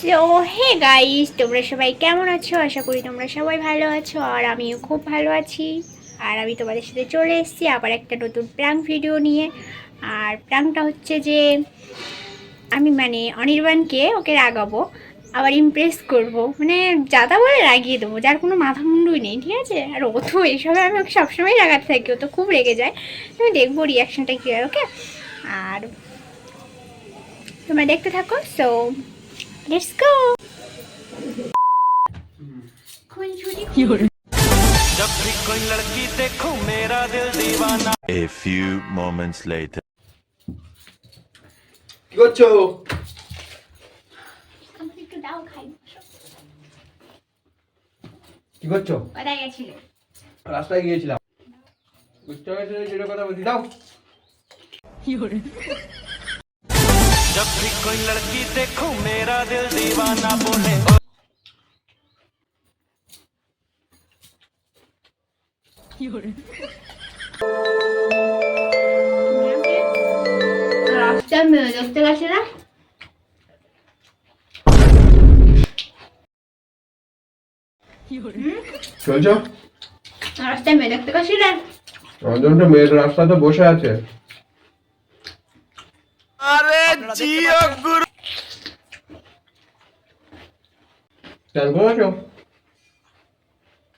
So hey guys তোমরা সবাই কেমন আছো? আশা করি তোমরা সবাই ভালো আছো আর আমিও খুব ভালো আছি। আর আমি তোমাদের সাথে চলে এসেছি আবার একটা নতুন প্র্যাঙ্ক ভিডিও নিয়ে। আর প্র্যাঙ্কটা হচ্ছে যে, আমি মানে অনির্বাণকে ওকে রাগাবো, আবার ইমপ্রেস করব। মানে যাতা বলে রাগিয়ে দেবো, যার কোনো মাথা মুন্ডুই নেই, ঠিক আছে? আর ও তো এইসবে আমি ওকে সবসময় রাগাতে থাকি, ও তো খুব রেগে যায়। তুমি দেখব রিয়াকশনটা কী হয় ওকে আর তোমরা দেখতে থাকো সো লেটস গো जब भी कोई लड़की देखूं मेरा दिल दीवाना A few moments later. কি করছো একটু দাও খাই কি করছো কোথায় গেছিলে রাস্তায় গিয়েছিলাম বুঝতে পেরেছো যেটা কথা বলছি দাও जब भी कोई लड़की देखूं मेरा दिल दीवाना बोले রাস্তায় মেয়ে দেখতে গেছিলে চলছো রাস্তায় মেয়ে দেখতে গেছিলে আমার জন্য মেয়ের রাস্তাতে বসে আছে করেছ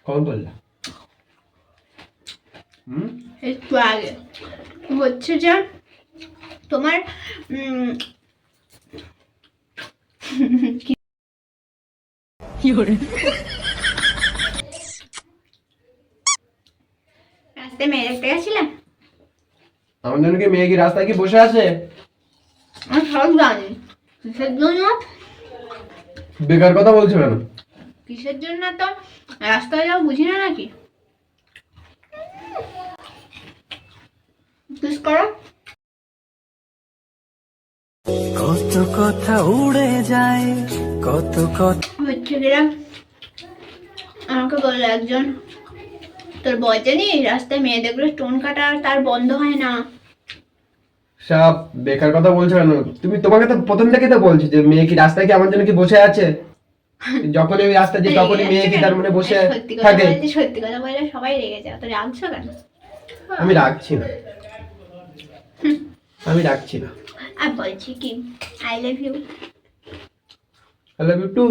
কখন করলে হুম? একটু আগে। হচ্ছে যে তোমার রাস্তায় মেয়ে দেখতে গেছিলে আমার জন্য কি মেয়ে কি রাস্তায় কি বসে আছে? আমি সব জানি। কিসের জন্য? বেকার কথা বলছো কেন? কিসের জন্য তো? রাস্তায় যাও বুঝি না নাকি? কিস করো। কত কথা উড়ে যায় কত কথা হচ্ছে কিরা আমাকে বলল একজন। তোর বয় জানি রাস্তায় মেয়ে দেখলে স্টোন কাটা আর তার বন্ধ হয় না। সব বেকার কথা বলছো কেন? তুমি তোমাকে তো প্রথম থেকে তো বলছি যে মেয়ে কি রাস্তায় কি আমার জন্য কি বসে আছে? যখনই আমি রাস্তায় যাই তখনই মেয়ে কি তার মানে বসে থাকে। সত্যি কথা বললে সবাই রেগে যায়। তো রাগছো কেন? আমি রাখছি না। আমি রাখছি না। আর বলছি কি? I love you I love you too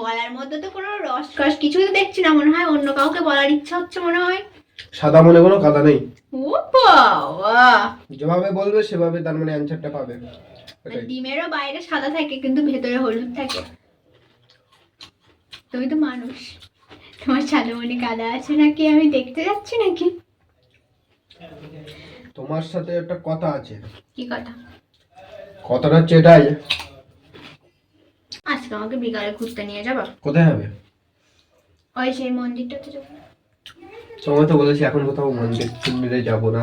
বলার মধ্যে তো কোনো রস কস কিছু তো দেখছি না মনে হয়। অন্য কাউকে বলার ইচ্ছা হচ্ছে মনে হয়। সাদা মনে কোনো কথা নেই। যেভাবে বলবে সেভাবে তার মানে অ্যানসারটা পাবে। ডিমেরও বাইরে সাদা থাকে কিন্তু ভেতরে হলুদ থাকে। তুমি তো মানুষ। তোমার সাদা মনে কাদা আছে নাকি? আমি দেখতে যাচ্ছি নাকি? তোমার সাথে একটা কথা আছে। কি কথা? কথাটা হচ্ছে এটাই। আজকে আমাকে বিকালে ঘুরতে নিয়ে যাবা? কোথায় হবে? ওই সেই মন্দিরটাতে যাব। তোমাকে তো বলেছি এখন কোথাও মন্দির মন্দিরে যাব না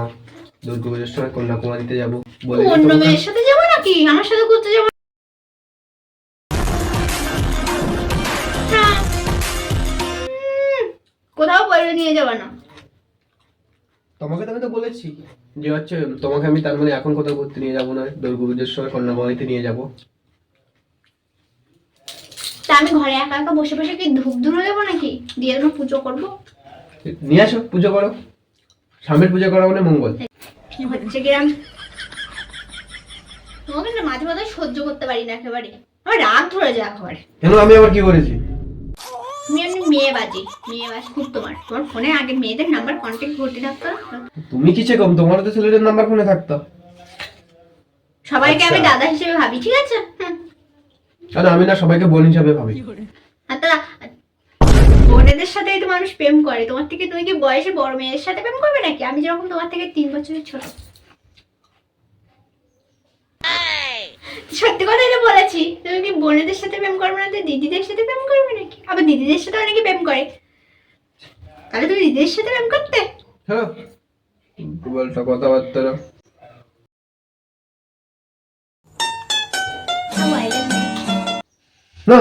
দুর্গা পুজোর সময় কন্যাকুমারীতে যাব বলে অন্য মেয়ের সাথে যাব নাকি? আমার সাথে ঘুরতে যাব না? হ্যাঁ। কোথাও বলে নিয়ে যাব না। তোমাকে তো আমি তো বলেছি। যে হচ্ছে তোমাকে আমি তার মানে এখন কোথাও ঘুরতে নিয়ে যাব না দুর্গা পুজোর সময় কন্যাকুমারীতে নিয়ে যাব। তা আমি ঘরে একা একা বসে বসে কি ধূপ ধুনো দেবো নাকি? দিয়ে পুজো করব? নিয়ে আসো পুজো করো। স্বামীর পুজো করা মানে মঙ্গল। হচ্ছে কিরাম তোমাকে না মাঝে মাঝে সহ্য করতে পারি না একেবারে। আমার রাগ ধরে যায় একেবারে। কেন আমি আবার কি করেছি? তুমি এমনি মেয়ে বাজি মেয়ে বাজ খুব তোমার। তোমার ফোনে আগে মেয়েদের নাম্বার কন্ট্যাক্ট ভর্তি থাকতো? তুমি কিসে কম? তোমারও তো ছেলেদের নাম্বার ফোনে থাকতো। সবাইকে আমি আচ্ছা। দাদা হিসেবে ভাবি ঠিক আছে। আর আমি না সবাইকে বোন হিসাবে ভাবি। আর বোনেদের সাথেই তো মানুষ প্রেম করে তোমার থেকে তুমি কি বয়সে বড় মেয়েদের সাথে প্রেম করবে নাকি? আমি যেরকম তোমার থেকে তিন বছরের ছোট। সত্যি কথা এটা বলেছি। তুমি কি বোনেদের সাথে প্রেম করবে না? দিদিদের সাথে প্রেম করবে নাকি? আবার দিদিদের সাথে অনেকে প্রেম করে। তাহলে তুমি দিদিদের সাথে প্রেম করতে? হ্যাঁ। বলটা কথাবার্তা না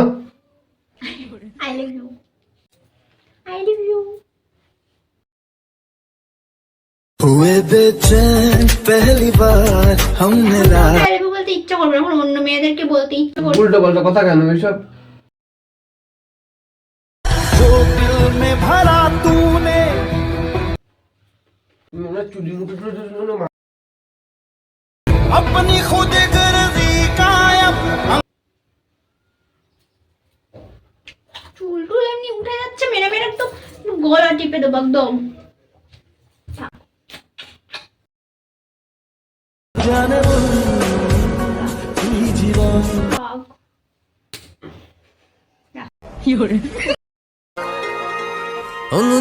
I love you I love you हुए बेचैन पहली बार हमने रात আই লাভ ইউ বলতে বলতে ইচ্ছা করবে না, এখন অন্য মেয়েদেরকে বলতে ইচ্ছা করবে উল্টো পাল্টা কথা কেন এইসব जो दिल में भरा तूने মনে হয় চুলি মুঠো টুলি মনে হয় अपनी खुद गर्जी कायम চুল টুল এমনি উঠে যাচ্ছে মেরে মেরে তো গলা টিপে দেবো একদম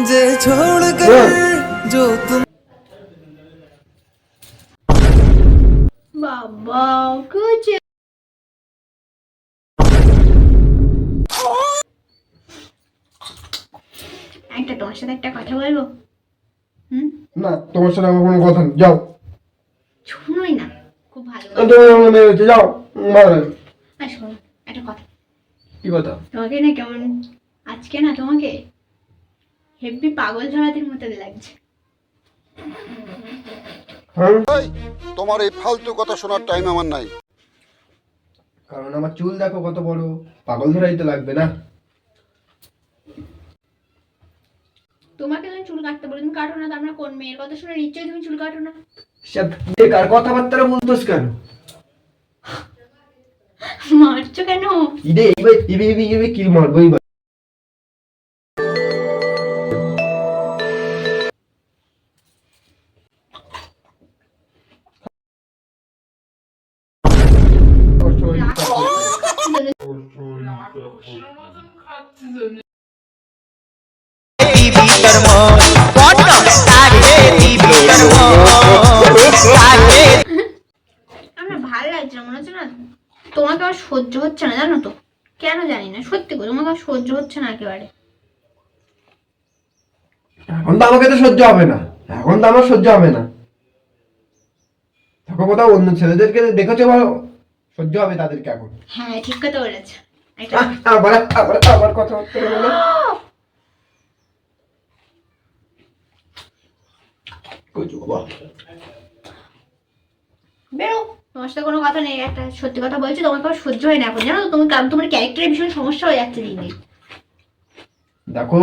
मुझे छोड़ हाँ। कर जो तुम বাবা কুচে একটা তোমার সাথে একটা কথা বলবো হুম না তোমার সাথে আমার কোনো কথা নেই যাও শুনোই না খুব ভালো তুমি যাও ভালো লাগে। আর শোনো একটা কথা। কি কথা? তোমাকে না কেমন আজকে না তোমাকে হেভি পাগল ঝড়াদের মতো লাগছে। হ্যাঁ? তোমার এই ফালতু কথা শোনার টাইম আমার নাই। কারণ আমার চুল দেখো কত বড় পাগল ধরাই তো লাগবে না। তোমাকে তুমি চুল কাটতে বলে তুমি কাটো না তার মানে কোন মেয়ের কথা শুনে নিশ্চয়ই তুমি চুল কাটো না। সব বেকার কথাবার্তা বলতোস কেন? মারছো কেন? ইরে এইবার ইবে ইবে ইবে কি মারবো তোমাকে আর সহ্য হচ্ছে না জানো তো? কেন জানি না সত্যি করে তোমাকে আর সহ্য হচ্ছে না একেবারে। এখন তো আমাকে তো সহ্য হবে না এখন তো আমার সহ্য হবে না। দেখো কোথাও অন্য ছেলেদেরকে দেখেছ ভালো? সহ্য হবে তাদেরকে এখন। হ্যাঁ ঠিক কথা বলেছে। একটা আবার আবার আবার কথা বলো। বেরো। তোমার সাথে কোনো কথা নেই একটা সত্যি কথা বলছি তোমাকে আর সহ্য হয় না এখন জানো তুমি তোমার ক্যারেক্টারের ভীষণ সমস্যা হয়ে যাচ্ছে দিন। দিন দেখো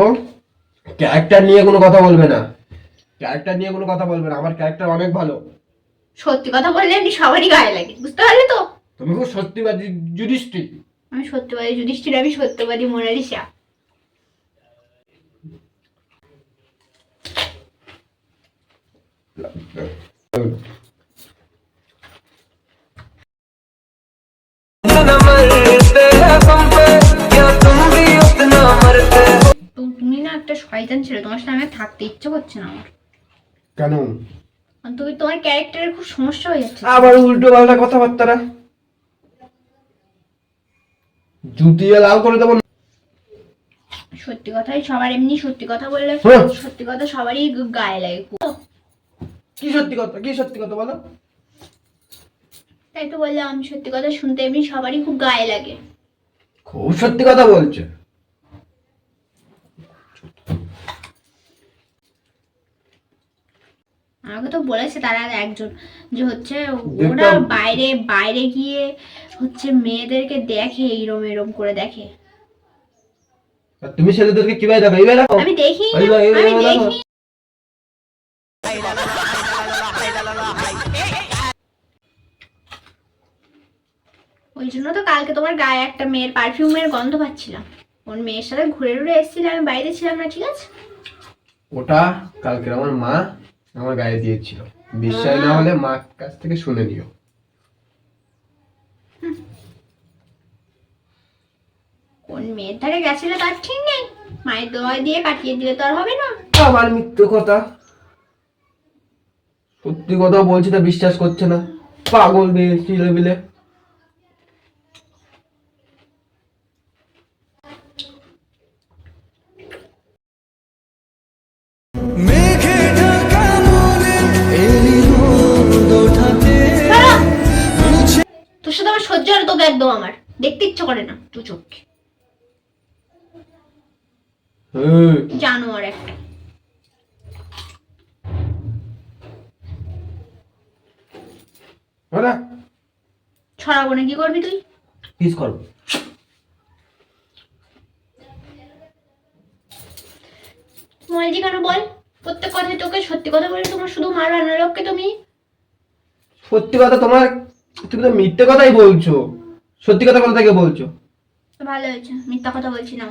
ক্যারেক্টার নিয়ে কোনো কথা বলবে না। ক্যারেক্টার নিয়ে কোনো কথা বলবে না আমার ক্যারেক্টার অনেক ভালো। সত্যি কথা বললে এমনি সবারই গায়ে লাগে বুঝতে পারলে তো? তুমি খুব সত্যিবাদী যুধিষ্ঠি আমি সত্যবাদী যুধিষ্ঠির আমি সত্যবাদী মোনালিসা न তুমি না একটা শয়তান ছিল তোমার সাথে আমি থাকতে ইচ্ছে করছে না আমার। কেন? তুমি তোমার ক্যারেক্টারের খুব সমস্যা হয়ে যাচ্ছে। আবার উল্টো পাল্টা কথাবার্তা জুতিয়ে লাল করে দেবো সত্যি কথাই সবার এমনি সত্যি কথা বললে হ্যাঁ। সত্যি কথা সবারই গায়ে লাগে। কি সত্যি কথা? কি সত্যি কথা বলো? তাই তো বললাম আমি সত্যি কথা শুনতে এমনি সবারই খুব গায়ে লাগে। খুব সত্যি কথা বলছে। আমাকে তো বলেছে তারা একজন যে হচ্ছে ওরা বাইরে বাইরে গিয়ে হচ্ছে মেয়েদেরকে দেখে এইরম এরম করে দেখে। তুমি ছেলেদেরকে কীভাবে দেখো? এইভাবে দেখো? আমি দেখি আমি দেখো। ওই জন্য তো কালকে তোমার গায়ে একটা মেয়ের পারফিউমের গন্ধ পাচ্ছিলাম। ওর মেয়ের সাথে ঘুরে ঘুরে এসেছিল আমি বাইরে ছিলাম না ঠিক আছে? ওটা কালকে আমার মা আমার গায়ে দিয়েছিল। বিশ্বাস না হলে মার কাছ থেকে শুনে নিও। কোন মেয়ের ধারে গেছিল তার ঠিক নেই। মায়ের দোয়া দিয়ে কাটিয়ে দিলে তো আর হবে না। আবার মিথ্যে কথা। সত্যি কথা বলছি তা বিশ্বাস করছে না। পাগল মেয়ে ছেলে না তোকে একদম আমার। দেখতে ইচ্ছে করে না তু চোখ। জানো আর একটা। ছড়াবো না কি করবি তুই? কিস করো মলজি কেন বল? প্রত্যেক কথায় তোকে সত্যি কথা বলে তোমার শুধু মারো অন্য লোককে তুমি। সত্যি কথা তোমার তুমি তো মিথ্যে কথাই বলছো। সত্যি কথা কোথা থেকে বলছো। তো ভালো হয়েছে মিথ্যা কথা বলছি না।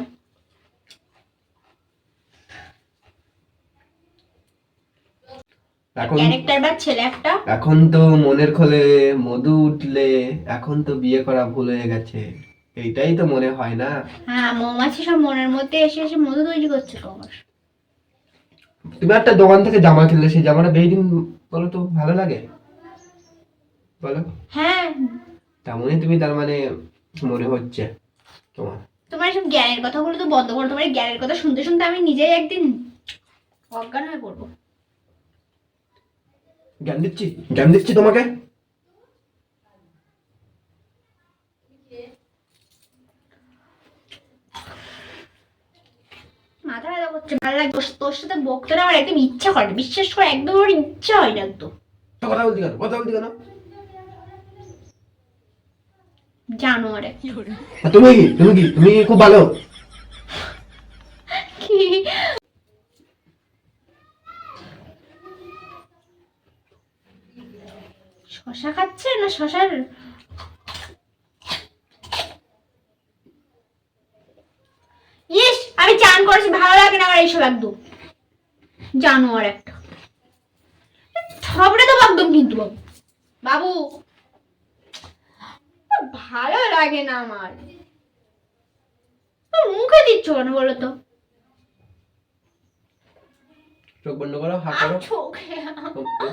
এখন ক্যারেক্টার ছেলে একটা? এখন তো মনের খোলে মধু উঠলে এখন তো বিয়ে করা ভুল হয়ে গেছে। এইটাই তো মনে হয় না। হ্যাঁ মৌমাছি সব মনের মধ্যে এসে এসে মধু তৈরি করছে তোমার। তুমি একটা দোকান থেকে জামা কিনলে সেই জামাটা বেশি বলো তো ভালো লাগে? বলো। হ্যাঁ। তেমনই তুমি তার মানে মনে হচ্ছে তোমার। তোমার সব জ্ঞানের কথাগুলো তো বন্ধ করো তোমার জ্ঞানের কথা শুনতে শুনতে আমি নিজেই একদিন অজ্ঞান হয়ে পড়ব। জ্ঞান দিচ্ছি? জ্ঞান দিচ্ছি তোমাকে? মাথা ব্যথা করছে ভালো লাগে তোর- সাথে বকতে না আমার একদম ইচ্ছা করে না। বিশ্বাস করে একদম আমার ইচ্ছা হয় না একদম। তো কথা বলতে কেন? কথা বলতে কেন? জানো আরে আর তুমি কি? তুমি কি? তুমি কি খুব ভালো? কি? শশা খাচ্ছে না শশার? ইস আমি চান করেছি ভালো লাগে না আমার এইসব একদম। জানোয়ার একটা। থবড়ে দেবো একদম কিন্তু বাবু। বাবু ভালো লাগে না আমার। মুখে দিচ্ছ কেন বলো তো? চোখ বন্ধ করো হা করো। চোখে।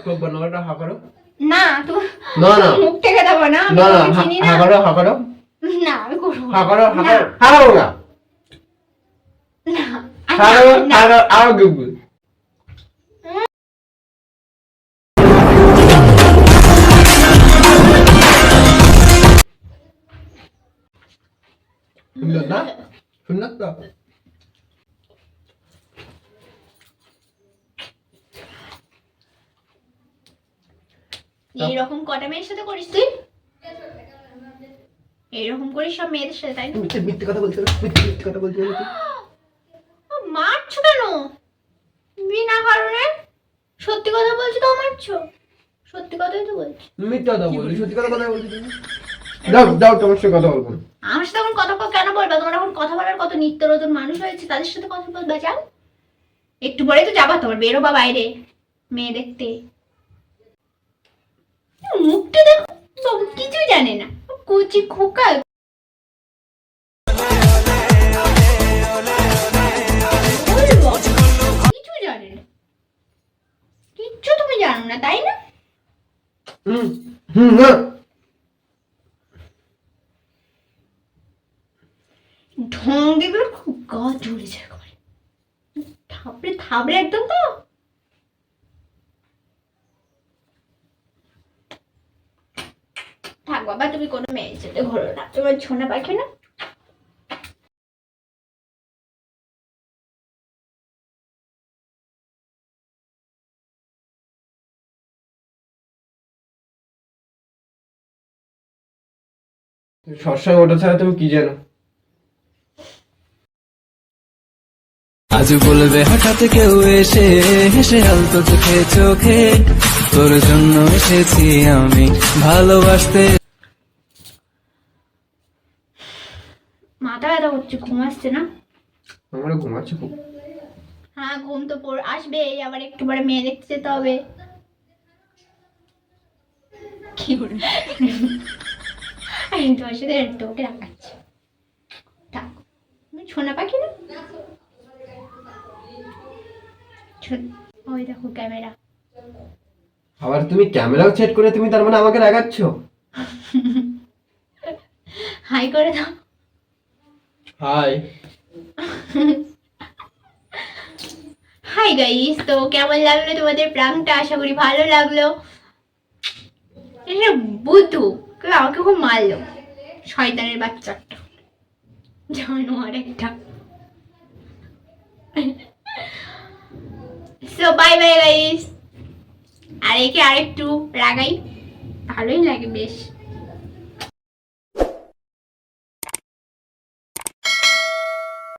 চোখ বন্ধ করো হা করো। না তুমি না না। মুখ থেকে দেবো না না না হা- করো হা করো। না আমি করব হা করো হা করো হা করো। না। না, হা করো না, হা করো এইরকম কটা মেয়ের সাথে করিস তুই এইরকম করিস সব মেয়েদের সাথে তাই না মিথ্যে মিথ্যে কথা বলছো? মিথ্যে মিথ্যে কথা বলছো তুই? ও, মারছো কেন বিনা কারণে সত্যি কথা বলছি তো মারছো সত্যি কথাই তো বলছি মিথ্যে কথা বলছি সত্যি কথা কথা বলছি তুমি দাও দাও তোমার সাথে কথা বলব। আমার সাথে এখন কথা কেন বলবা? তোমার এখন কথা বলার কত নিত্য নতুন মানুষ হয়েছে তাদের সাথে কথা বলবা যাও। একটু পরে তো যাবা তোমার বেরোবা বাইরে মেয়ে দেখতে। মুখটা দেখো সব কিছুই জানে না। কুচি খোকা। কিছু জানে না। কিচ্ছু তুমি জানো না তাই না? হুম হুম না। ঢং দেখলে খুব গা জ্বলে যায় করে থাবড়ে থাবড়ে একদম তো। থাক বাবা, তুমি কোনো মেয়ের সাথে ঘোরো না। তোমার ছোনা পাখি না। সবসময় ওটা ছাড়া তুমি কি জানো? আজ বলবে হঠাৎ কেউ এসে হেসে আলতো চোখে চোখে। তোর জন্য এসেছি আমি ভালোবাসতে। মাথা ব্যথা হচ্ছে ঘুম আসছে না? আমারও ঘুমাচ্ছে খুব। হ্যাঁ ঘুম তো পড় আসবে আবার একটু পরে মেয়ে দেখতে যেতে হবে। কি করে? আমি তোমার সাথে তোকে রাখাচ্ছি থাক। তুমি ছোনা পাখি না? ওই দেখো ক্যামেরা। আবার তুমি ক্যামেরাও সেট করে তুমি তার মানে আমাকে রাগাচ্ছ? হাই করে দাও। হাই। হাই গাইস তো কেমন লাগল তোমাদের প্রাংটা আশা করি ভালো লাগল। এটা বুদ্ধু আমাকে খুব মারলো। শয়তানের বাচ্চাটা। জানোয়ার একটা সো বাই বাই গাইস আর একে আরেকটু রাগাই। ভালোই লাগে বেশ।